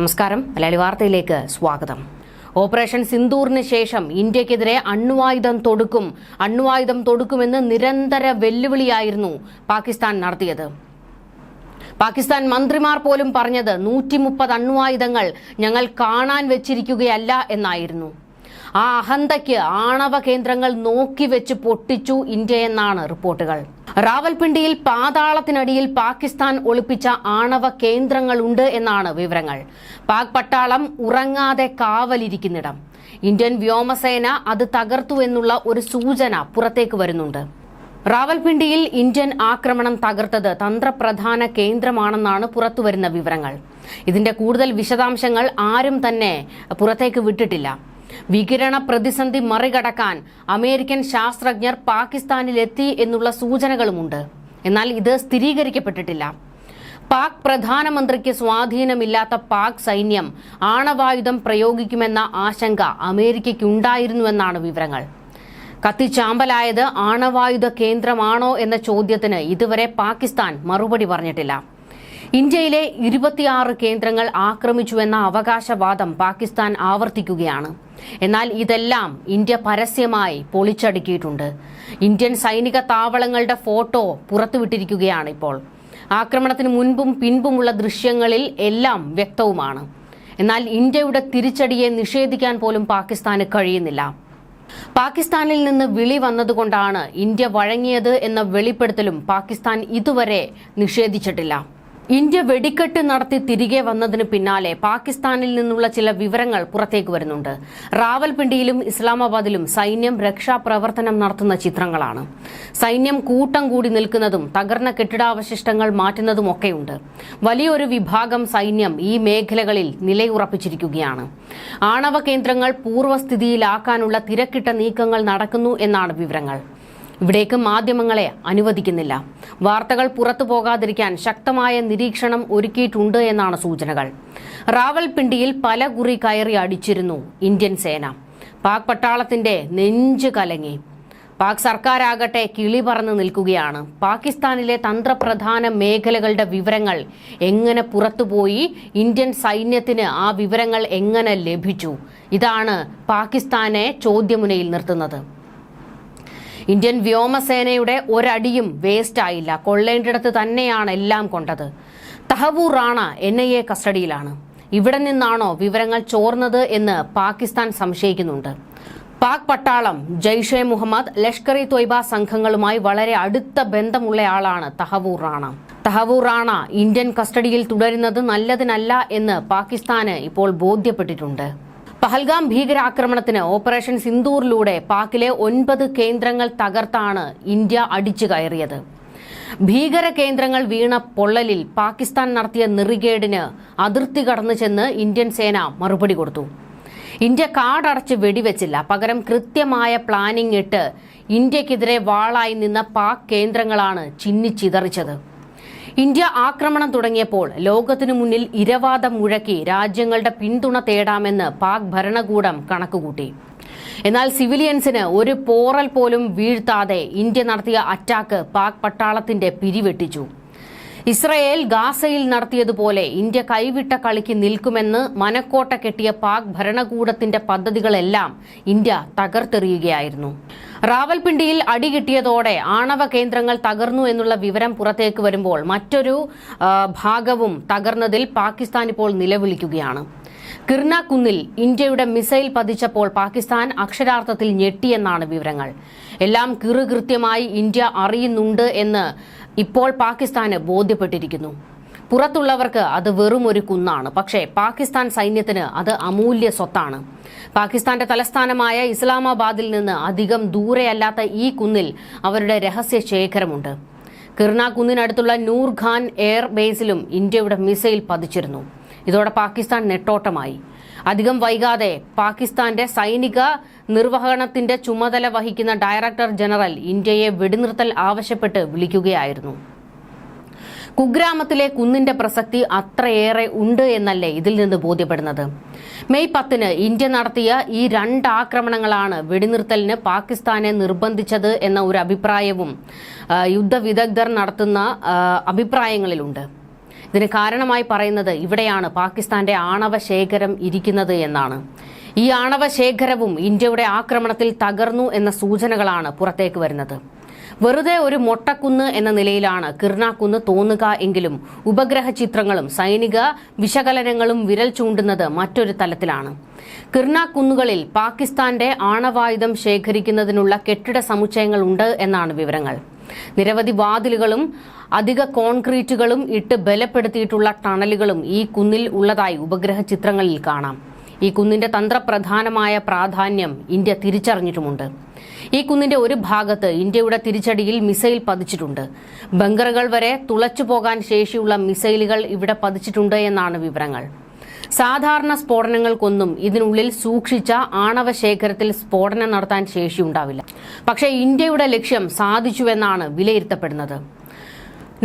നമസ്കാരം. മലയാളി വാർത്തയിലേക്ക് സ്വാഗതം. ഓപ്പറേഷൻ സിന്ദൂറിന് ശേഷം ഇന്ത്യക്കെതിരെ അണ്വായുധം തൊടുക്കും അണ്വായുധം തൊടുക്കുമെന്ന് നിരന്തര വെല്ലുവിളിയായിരുന്നു പാകിസ്ഥാൻ നടത്തിയത്. പാകിസ്ഥാൻ മന്ത്രിമാർ പോലും പറഞ്ഞത് നൂറ്റി മുപ്പത് അണ്വായുധങ്ങൾ ഞങ്ങൾ കാണാൻ വെച്ചിരിക്കുകയല്ല എന്നായിരുന്നു. ആ അഹന്തയ്ക്ക് ആണവ കേന്ദ്രങ്ങൾ നോക്കി വെച്ച് പൊട്ടിച്ചു ഇന്ത്യയെന്നാണ് റിപ്പോർട്ടുകൾ. റാവൽപിണ്ടിയിൽ പാതാളത്തിനടിയിൽ പാകിസ്ഥാൻ ഒളിപ്പിച്ച ആണവ കേന്ദ്രങ്ങളുണ്ട് എന്നാണ് വിവരങ്ങൾ. പാക് പട്ടാളം ഉറങ്ങാതെ കാവലിരിക്കുന്നിടം. ഇന്ത്യൻ വ്യോമസേന അത് തകർത്തു എന്നുള്ള ഒരു സൂചന പുറത്തേക്ക് വരുന്നുണ്ട്. റാവൽപിണ്ടിയിൽ ഇന്ത്യൻ ആക്രമണം തകർത്തത് തന്ത്രപ്രധാന കേന്ദ്രമാണെന്നാണ് പുറത്തുവരുന്ന വിവരങ്ങൾ. ഇതിന്റെ കൂടുതൽ വിശദാംശങ്ങൾ ആരും തന്നെ പുറത്തേക്ക് വിട്ടിട്ടില്ല. വികിരണ പ്രതിസന്ധി മറികടക്കാൻ അമേരിക്കൻ ശാസ്ത്രജ്ഞർ പാകിസ്ഥാനിലെത്തി എന്നുള്ള സൂചനകളുമുണ്ട്. എന്നാൽ ഇത് സ്ഥിരീകരിക്കപ്പെട്ടിട്ടില്ല. പാക് പ്രധാനമന്ത്രിക്ക് സ്വാധീനമില്ലാത്ത പാക് സൈന്യം ആണവായുധം പ്രയോഗിക്കുമെന്ന ആശങ്ക അമേരിക്കയ്ക്കുണ്ടായിരുന്നുവെന്നാണ് വിവരങ്ങൾ. കത്തിച്ചാമ്പലായത് ആണവായുധ കേന്ദ്രമാണോ എന്ന ചോദ്യത്തിന് ഇതുവരെ പാകിസ്ഥാൻ മറുപടി പറഞ്ഞിട്ടില്ല. ഇന്ത്യയിലെ ഇരുപത്തിയാറ് കേന്ദ്രങ്ങൾ ആക്രമിച്ചുവെന്ന അവകാശവാദം പാകിസ്ഥാൻ ആവർത്തിക്കുകയാണ്. എന്നാൽ ഇതെല്ലാം ഇന്ത്യ പരസ്യമായി പൊളിച്ചടുക്കിയിട്ടുണ്ട്. ഇന്ത്യൻ സൈനിക താവളങ്ങളുടെ ഫോട്ടോ പുറത്തുവിട്ടിരിക്കുകയാണ് ഇപ്പോൾ. ആക്രമണത്തിന് മുൻപും പിൻപുമുള്ള ദൃശ്യങ്ങളിൽ എല്ലാം വ്യക്തവുമാണ്. എന്നാൽ ഇന്ത്യയുടെ തിരിച്ചടിയെ നിഷേധിക്കാൻ പോലും പാകിസ്ഥാന് കഴിയുന്നില്ല. പാകിസ്ഥാനിൽ നിന്ന് വിളി വന്നതുകൊണ്ടാണ് ഇന്ത്യ വഴങ്ങിയത് എന്ന വെളിപ്പെടുത്തലും പാകിസ്ഥാൻ ഇതുവരെ നിഷേധിച്ചിട്ടില്ല. ഇന്ത്യ വെടിക്കെട്ട് നടത്തി തിരികെ വന്നതിന് പിന്നാലെ പാകിസ്ഥാനിൽ നിന്നുള്ള ചില വിവരങ്ങൾ പുറത്തേക്ക് വരുന്നുണ്ട്. റാവൽപിണ്ടിയിലും ഇസ്ലാമാബാദിലും സൈന്യം രക്ഷാപ്രവർത്തനം നടത്തുന്ന ചിത്രങ്ങളാണ്. സൈന്യം കൂട്ടം കൂടി നിൽക്കുന്നതും തകർന്ന കെട്ടിടാവശിഷ്ടങ്ങൾ മാറ്റുന്നതുമൊക്കെയുണ്ട്. വലിയൊരു വിഭാഗം സൈന്യം ഈ മേഖലകളിൽ നിലയുറപ്പിച്ചിരിക്കുകയാണ്. ആണവ കേന്ദ്രങ്ങൾ പൂർവസ്ഥിതിയിലാക്കാനുള്ള തിരക്കിട്ട നീക്കങ്ങൾ നടക്കുന്നു എന്നാണ് വിവരങ്ങൾ. ഇവിടേക്ക് മാധ്യമങ്ങളെ അനുവദിക്കുന്നില്ല. വാർത്തകൾ പുറത്തു പോകാതിരിക്കാൻ ശക്തമായ നിരീക്ഷണം ഒരുക്കിയിട്ടുണ്ട് എന്നാണ് സൂചനകൾ. റാവൽപിണ്ടിയിൽ പല കുറി കയറി അടിച്ചിരുന്നു ഇന്ത്യൻ സേന. പാക് പട്ടാളത്തിന്റെ നെഞ്ച് കലങ്ങി. പാക് സർക്കാരാകട്ടെ കിളി പറന്ന് നിൽക്കുകയാണ്. പാകിസ്ഥാനിലെ തന്ത്രപ്രധാന മേഖലകളുടെ വിവരങ്ങൾ എങ്ങനെ പുറത്തുപോയി ഇന്ത്യൻ സൈന്യത്തിന് ആ വിവരങ്ങൾ എങ്ങനെ ലഭിച്ചു? ഇതാണ് പാകിസ്ഥാനെ ചോദ്യമുനയിൽ നിർത്തുന്നത്. ഇന്ത്യൻ വ്യോമസേനയുടെ ഒരടിയും വേസ്റ്റ് ആയില്ല. കൊള്ളേണ്ടിടത്ത് തന്നെയാണ് എല്ലാം കൊണ്ടത്. Tahawwur Rana N I A കസ്റ്റഡിയിലാണ്. ഇവിടെ നിന്നാണോ വിവരങ്ങൾ ചോർന്നത് എന്ന് പാകിസ്ഥാൻ സംശയിക്കുന്നുണ്ട്. പാക് പട്ടാളം ജയ്ഷെ മുഹമ്മദ് ലഷ്കർ ഇ തൊയ്ബ സംഘങ്ങളുമായി വളരെ അടുത്ത ബന്ധമുള്ളയാളാണ് തഹവൂർ റാണ. തഹവൂർ റാണ ഇന്ത്യൻ കസ്റ്റഡിയിൽ തുടരുന്നത് നല്ലതിനല്ല എന്ന് പാകിസ്ഥാന് ഇപ്പോൾ ബോധ്യപ്പെട്ടിട്ടുണ്ട്. പഹൽഗാം ഭീകരാക്രമണത്തിന് ഓപ്പറേഷൻ സിന്ദൂറിലൂടെ പാക്കിലെ ഒൻപത് കേന്ദ്രങ്ങൾ തകർത്താണ് ഇന്ത്യ അടിച്ചു കയറിയത്. ഭീകര കേന്ദ്രങ്ങൾ വീണ പൊള്ളലിൽ പാകിസ്ഥാൻ നടത്തിയ നെറികേടിന് അതിർത്തി കടന്നു ചെന്ന് ഇന്ത്യൻ സേന മറുപടി കൊടുത്തു. ഇന്ത്യ കാടടച്ച് വെടിവെച്ചില്ല. പകരം കൃത്യമായ പ്ലാനിംഗ് ഇട്ട് ഇന്ത്യക്കെതിരെ വാളായി നിന്ന പാക് കേന്ദ്രങ്ങളാണ് ചിന്നിച്ചിതറിച്ചത് ഇന്ത്യ ആക്രമണം തുടങ്ങിയപ്പോൾ ലോകത്തിനു മുന്നിൽ ഇരവാദം മുഴക്കി രാജ്യങ്ങളുടെ പിന്തുണ തേടാമെന്ന് പാക് ഭരണകൂടം കണക്കുകൂട്ടി. എന്നാൽ സിവിലിയൻസിന് ഒരു പോറൽ പോലും വീഴ്ത്താതെ ഇന്ത്യ നടത്തിയ അറ്റാക്ക് പാക് പട്ടാളത്തിന്റെ പിരിവെട്ടിച്ചു. ഇസ്രയേൽ ഗാസയിൽ നടത്തിയതുപോലെ ഇന്ത്യ കൈവിട്ട കളിക്ക് നിൽക്കുമെന്ന് മനക്കോട്ട കെട്ടിയ പാക് ഭരണകൂടത്തിന്റെ പദ്ധതികളെല്ലാം ഇന്ത്യ തകർത്തെറിയുകയായിരുന്നു. റാവൽപിണ്ടിയിൽ അടികിട്ടിയതോടെ ആണവ കേന്ദ്രങ്ങൾ തകർന്നു എന്നുള്ള വിവരം പുറത്തേക്ക് വരുമ്പോൾ മറ്റൊരു ഭാഗവും തകർന്നതിൽ പാകിസ്ഥാൻ ഇപ്പോൾ നിലവിളിക്കുകയാണ്. കിർണ കുന്നിൽ ഇന്ത്യയുടെ മിസൈൽ പതിച്ചപ്പോൾ പാകിസ്ഥാൻ അക്ഷരാർത്ഥത്തിൽ ഞെട്ടിയെന്നാണ് വിവരങ്ങൾ. എല്ലാം കിറുകൃത്യമായി ഇന്ത്യ അറിയുന്നുണ്ട് എന്ന് ഇപ്പോൾ പാകിസ്ഥാന് ബോധ്യപ്പെട്ടിരിക്കുന്നു. പുറത്തുള്ളവർക്ക് അത് വെറും ഒരു കുന്നാണ്. പക്ഷേ പാകിസ്ഥാൻ സൈന്യത്തിന് അത് അമൂല്യ സ്വത്താണ്. പാകിസ്ഥാന്റെ തലസ്ഥാനമായ ഇസ്ലാമാബാദിൽ നിന്ന് അധികം ദൂരെയല്ലാത്ത ഈ കുന്നിൽ അവരുടെ രഹസ്യ ശേഖരമുണ്ട്. കിർണ കുന്നിനടുത്തുള്ള നൂർഖാൻ എയർ ബേസിലും ഇന്ത്യയുടെ മിസൈൽ പതിച്ചിരുന്നു. ഇതോടെ പാകിസ്ഥാൻ നെട്ടോട്ടമായി. അധികം വൈകാതെ പാകിസ്ഥാന്റെ സൈനിക നിർവഹണത്തിന്റെ ചുമതല വഹിക്കുന്ന ഡയറക്ടർ ജനറൽ ഇന്ത്യയെ വെടിനിർത്തൽ ആവശ്യപ്പെട്ട് വിളിക്കുകയായിരുന്നു. കുഗ്രാമത്തിലെ കുന്നിന്റെ പ്രസക്തി അത്രയേറെ ഉണ്ട് എന്നല്ലേ ഇതിൽ നിന്ന് ബോധ്യപ്പെടുന്നത്? മെയ് പത്തിന് ഇന്ത്യ നടത്തിയ ഈ രണ്ട് ആക്രമണങ്ങളാണ് വെടിനിർത്തലിന് പാകിസ്ഥാനെ നിർബന്ധിച്ചത് എന്ന ഒരു അഭിപ്രായവും യുദ്ധവിദഗ്ധർ നടത്തുന്ന അഭിപ്രായങ്ങളിലുണ്ട്. ഇതിന് കാരണമായി പറയുന്നത് ഇവിടെയാണ് പാകിസ്ഥാന്റെ ആണവ ശേഖരം ഇരിക്കുന്നത് എന്നാണ്. ഈ ആണവ ശേഖരവും ഇന്ത്യയുടെ ആക്രമണത്തിൽ തകർന്നു എന്ന സൂചനകളാണ് പുറത്തേക്ക് വരുന്നത്. വെറുതെ ഒരു മൊട്ടക്കുന്ന് എന്ന നിലയിലാണ് കിർണാക്കുന്ന് തോന്നുക എങ്കിലും ഉപഗ്രഹ ചിത്രങ്ങളും സൈനിക വിശകലനങ്ങളും വിരൽ ചൂണ്ടുന്നത് മറ്റൊരു തലത്തിലാണ്. കിർണാക്കുന്നുകളിൽ പാകിസ്ഥാന്റെ ആണവായുധം ശേഖരിക്കുന്നതിനുള്ള കെട്ടിട സമുച്ചയങ്ങൾ ഉണ്ട് എന്നാണ് വിവരങ്ങൾ. നിരവധി വാതിലുകളും അധിക കോൺക്രീറ്റുകളും ഇട്ട് ബലപ്പെടുത്തിയിട്ടുള്ള ടണലുകളും ഈ കുന്നിൽ ഉള്ളതായി ഉപഗ്രഹ ചിത്രങ്ങളിൽ കാണാം. ഈ കുന്നിന്റെ തന്ത്രപ്രധാനമായ പ്രാധാന്യം ഇന്ത്യ തിരിച്ചറിഞ്ഞിട്ടുമുണ്ട്. ഈ കുന്നിന്റെ ഒരു ഭാഗത്ത് ഇന്ത്യയുടെ തിരിച്ചടിയിൽ മിസൈൽ പതിച്ചിട്ടുണ്ട്. ബങ്കറുകൾ വരെ തുളച്ചു പോകാൻ ശേഷിയുള്ള മിസൈലുകൾ ഇവിടെ പതിച്ചിട്ടുണ്ട് എന്നാണ് വിവരങ്ങൾ. സാധാരണ സ്ഫോടനങ്ങൾക്കൊന്നും ഇതിനുള്ളിൽ സൂക്ഷിച്ച ആണവ ശേഖരത്തിൽ സ്ഫോടനം നടത്താൻ ശേഷിയുണ്ടാവില്ല. പക്ഷേ ഇന്ത്യയുടെ ലക്ഷ്യം സാധിച്ചുവെന്നാണ് വിലയിരുത്തപ്പെടുന്നത്.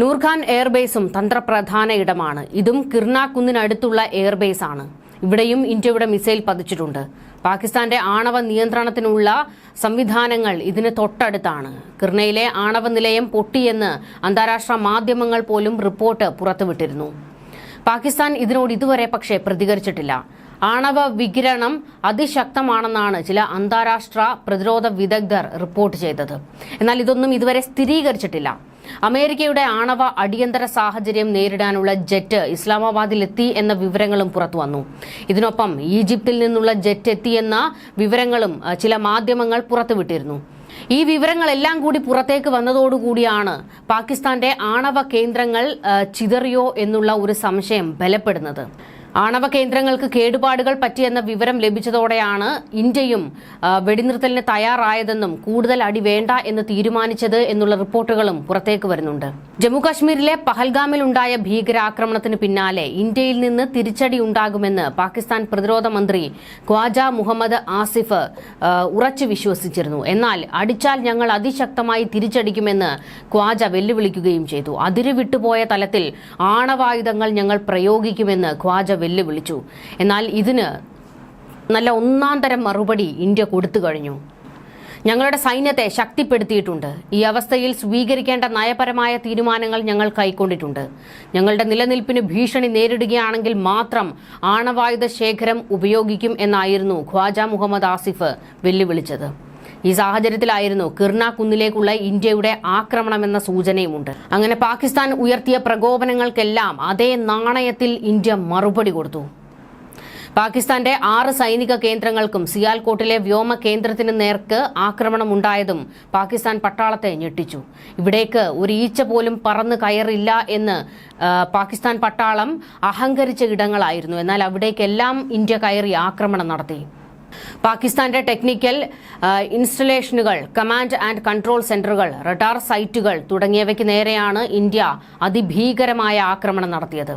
നൂർഖാൻ എയർബേസും തന്ത്രപ്രധാന ഇടമാണ്. ഇതും കിർണാക്കുന്നിനടുത്തുള്ള എയർബേസ് ആണ് ഇവിടെയും ഇന്ത്യയുടെ മിസൈൽ പതിച്ചിട്ടുണ്ട്. പാകിസ്ഥാന്റെ ആണവ നിയന്ത്രണത്തിനുള്ള സംവിധാനങ്ങൾ ഇതിന് തൊട്ടടുത്താണ്. കിർണയിലെ ആണവ നിലയം പൊട്ടിയെന്ന് അന്താരാഷ്ട്ര മാധ്യമങ്ങൾ പോലും റിപ്പോർട്ട് പുറത്തുവിട്ടിരുന്നു. പാകിസ്ഥാൻ ഇതിനോട് ഇതുവരെ പക്ഷേ പ്രതികരിച്ചിട്ടില്ല. ആണവ വികിരണം അതിശക്തമാണെന്നാണ് ചില അന്താരാഷ്ട്ര പ്രതിരോധ വിദഗ്ധർ റിപ്പോർട്ട് ചെയ്തത്. എന്നാൽ ഇതൊന്നും ഇതുവരെ സ്ഥിരീകരിച്ചിട്ടില്ല. അമേരിക്കയുടെ ആണവ അടിയന്തര സാഹചര്യം നേരിടാനുള്ള ജെറ്റ് ഇസ്ലാമാബാദിലെത്തി എന്ന വിവരങ്ങളും പുറത്തു വന്നു. ഇതിനൊപ്പം ഈജിപ്തിൽ നിന്നുള്ള ജെറ്റ് എത്തിയെന്ന വിവരങ്ങളും ചില മാധ്യമങ്ങൾ പുറത്തുവിട്ടിരുന്നു. ഈ വിവരങ്ങളെല്ലാം കൂടി പുറത്തേക്ക് വന്നതോടുകൂടിയാണ് പാകിസ്ഥാന്റെ ആണവ കേന്ദ്രങ്ങൾ ചിതറിയോ എന്നുള്ള ഒരു സംശയം ബലപ്പെടുന്നത്. ആണവ കേന്ദ്രങ്ങൾക്ക് കേടുപാടുകൾ പറ്റിയെന്ന വിവരം ലഭിച്ചതോടെയാണ് ഇന്ത്യയും വെടിനിർത്തലിന് തയ്യാറായതെന്നും കൂടുതൽ അടി വേണ്ട എന്ന് തീരുമാനിച്ചത് എന്നുള്ള റിപ്പോർട്ടുകളും പുറത്തേക്ക് വരുന്നുണ്ട്. ജമ്മുകാശ്മീരിലെ പഹൽഗാമിൽ ഉണ്ടായ ഭീകരാക്രമണത്തിന് പിന്നാലെ ഇന്ത്യയിൽ നിന്ന് തിരിച്ചടി ഉണ്ടാകുമെന്ന് പാകിസ്ഥാൻ പ്രതിരോധ മന്ത്രി ഖ്വാജ മുഹമ്മദ് ആസിഫ് ഉറച്ചു വിശ്വസിച്ചിരുന്നു. എന്നാൽ അടിച്ചാൽ ഞങ്ങൾ അതിശക്തമായി തിരിച്ചടിക്കുമെന്ന് ഖ്വാജ വെല്ലുവിളിക്കുകയും ചെയ്തു. അതിരുവിട്ടുപോയ തലത്തിൽ ആണവായുധങ്ങൾ ഞങ്ങൾ പ്രയോഗിക്കുമെന്ന് ഖ്വാജ വെല്ലുവിളിച്ചു. എന്നാൽ ഇതിന് നല്ല ഒന്നാം തരം മറുപടി ഇന്ത്യ കൊടുത്തു കഴിഞ്ഞു. ഞങ്ങളുടെ സൈന്യത്തെ ശക്തിപ്പെടുത്തിയിട്ടുണ്ട്. ഈ അവസ്ഥയിൽ സ്വീകരിക്കേണ്ട നയപരമായ തീരുമാനങ്ങൾ ഞങ്ങൾ കൈക്കൊണ്ടിട്ടുണ്ട്. ഞങ്ങളുടെ നിലനിൽപ്പിന് ഭീഷണി നേരിടുകയാണെങ്കിൽ മാത്രം ആണവായുധ ശേഖരം ഉപയോഗിക്കും എന്നായിരുന്നു ഖ്വാജ മുഹമ്മദ് ആസിഫ് വെല്ലുവിളിച്ചത്. ഈ സാഹചര്യത്തിലായിരുന്നു കിർണ കുന്നിലേക്കുള്ള ഇന്ത്യയുടെ ആക്രമണമെന്ന സൂചനയുമുണ്ട്. അങ്ങനെ പാകിസ്ഥാൻ ഉയർത്തിയ പ്രകോപനങ്ങൾക്കെല്ലാം അതേ നാണയത്തിൽ ഇന്ത്യ മറുപടി കൊടുത്തു. പാകിസ്ഥാന്റെ ആറ് സൈനിക കേന്ദ്രങ്ങൾക്കും സിയാൽകോട്ടിലെ വ്യോമ കേന്ദ്രത്തിന് നേർക്ക് ആക്രമണം ഉണ്ടായതും പാകിസ്ഥാൻ പട്ടാളത്തെ ഞെട്ടിച്ചു. ഇവിടേക്ക് ഒരു ഈച്ച പോലും പറന്ന് കയറില്ല എന്ന് പാകിസ്ഥാൻ പട്ടാളം അഹങ്കരിച്ച ഇടങ്ങളായിരുന്നു. എന്നാൽ അവിടേക്കെല്ലാം ഇന്ത്യ കയറി ആക്രമണം നടത്തി. പാകിസ്ഥാന്റെ ടെക്നിക്കൽ ഇൻസ്റ്റലേഷനുകൾ കമാൻഡ് ആൻഡ് കൺട്രോൾ സെന്ററുകൾ റഡാർ സൈറ്റുകൾ തുടങ്ങിയവയ്ക്ക് നേരെയാണ് ഇന്ത്യ അതിഭീകരമായ ആക്രമണം നടത്തിയത്.